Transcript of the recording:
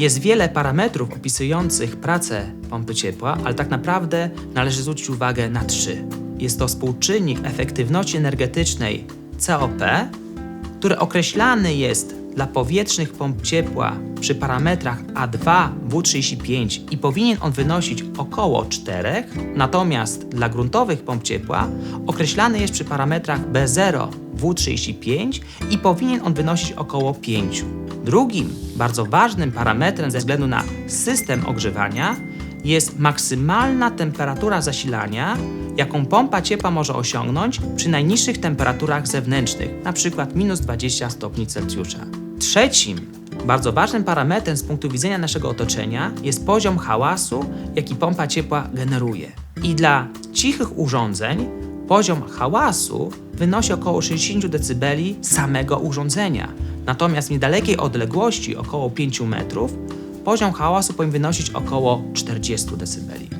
Jest wiele parametrów opisujących pracę pompy ciepła, ale tak naprawdę należy zwrócić uwagę na trzy. Jest to współczynnik efektywności energetycznej COP, który określany jest dla powietrznych pomp ciepła przy parametrach A2 W35 i powinien on wynosić około 4, natomiast dla gruntowych pomp ciepła określany jest przy parametrach B0 W35 i powinien on wynosić około 5. Drugim bardzo ważnym parametrem ze względu na system ogrzewania jest maksymalna temperatura zasilania, jaką pompa ciepła może osiągnąć przy najniższych temperaturach zewnętrznych, np. minus 20 stopni Celsjusza. Trzecim, bardzo ważnym parametrem z punktu widzenia naszego otoczenia jest poziom hałasu, jaki pompa ciepła generuje. I dla cichych urządzeń poziom hałasu wynosi około 60 dB samego urządzenia. Natomiast w niedalekiej odległości, około 5 metrów, poziom hałasu powinien wynosić około 40 dB.